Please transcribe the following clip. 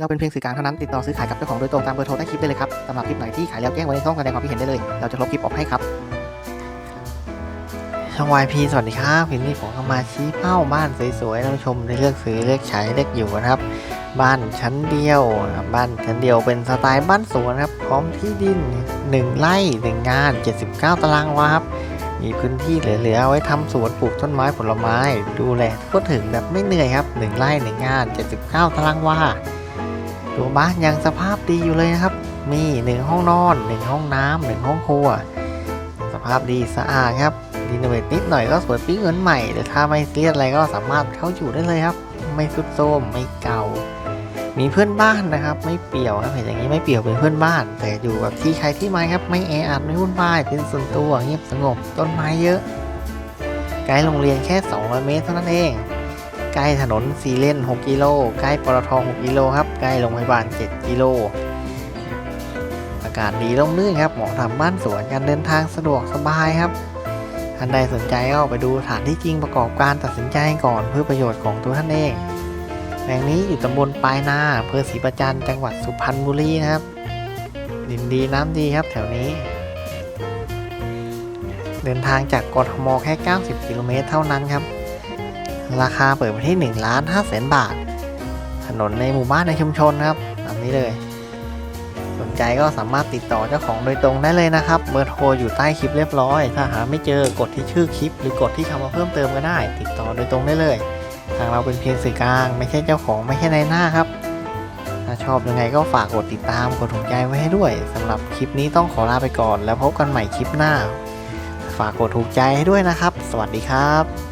เราเป็นเพียงสื่อกลางเท่านั้นติดต่อซื้อขายกับเจ้าของโดยตรงตามเบอร์โทรใต้คลิปได้เลยครับสำหรับคลิปไหนที่ขายแล้วแจ้งไว้ในช่องแสดงความคิดเห็นได้เลย เราจะลบคลิปออกให้ครับช่อง YP สวัสดีครับคลิปนี้ผมก็มาชี้เป้าบ้านสวยๆท่านผู้ชมได้เลือกซื้อเลือกใช้เลือกอยู่นะครับ บ้านชั้นเดียวบ้านชั้นเดียวเป็นสไตล์บ้านสวนครับ พร้อมที่ดิน 1 ไร่1งาน 79 ตารางวาครับมีพื้นที่เหลือๆเอาไว้ทำสวนปลูกต้นไม้ผลไม้ ดูแลทั่วถึงแบบไม่เหนื่อยครับ 1 ไร่1งาน 79 ตารางวา ตัวบ้านยังสภาพดีอยู่เลยนะครับ มี1ห้องนอน1ห้องน้ำ1ห้องครัว สภาพดีสะอาดครับรีโนเวทนิดหน่อยก็สวยปิ๊งเหมือนใหม่แต่ถ้าไม่เรียอะไรก็สามารถเข้าอยู่ได้เลยครับ ไม่สุดโทรมไม่เก่า มีเพื่อนบ้านนะครับ ไม่เปี่ยวครับเห็นอย่างนี้ไม่เปี่ยวเป็นเพื่อนบ้าน แต่อยู่แบบที่ใครที่มาครับไม่แออัดไม่วุ่นวายเป็นส่วนตัวเงียบสงบต้นไม้เยอะใกล้โรงเรียนแค่ 200 เมตรเท่านั้นเอง ใกล้ถนนสีเลน6กิโลใกล้ปตท6กิโลครับ ใกล้โรงพยาบาล 7 กิโล อากาศดีร่มรื่นครับเหมาะทำบ้านสวนการเดินทางสะดวกสบายครับท่านใดสนใจก็ไปดูสถานที่จริงประกอบการตัดสินใจก่อนเพื่อประโยชน์ของตัวท่านเองแห่งนี้อยู่ตำบลปลายนาอำเภอศรีประจันจังหวัดสุพรรณบุรีนะครับ ดินดีน้ำดีครับแถวนี้ เดินทางจากกทมแค่ 90 กิโลเมตรเท่านั้นครับ ราคาเปิดไปที่1ล้าน5แสนบาท ถนนในหมู่บ้านในชุมชนครับตามนี้เลย สนใจก็สามารถติดต่อเจ้าของโดยตรงได้เลยนะครับ เบอร์โทรอยู่ใต้คลิปเรียบร้อย ถ้าหาไม่เจอกดที่ชื่อคลิป หรือกดที่คำว่าเพิ่มเติมก็ได้ ติดต่อโดยตรงได้เลย ทางเราเป็นเพียงสื่อกลาง ไม่ใช่เจ้าของไม่ใช่ในายหน้าครับถ้าชอบยังไงก็ฝากกดติดตามกดถูกใจไว้ให้ด้วยสำหรับคลิปนี้ต้องขอลาไปก่อน แล้วพบกันใหม่คลิปหน้า ฝากกดถูกใจให้ด้วยนะครับ สวัสดีครับ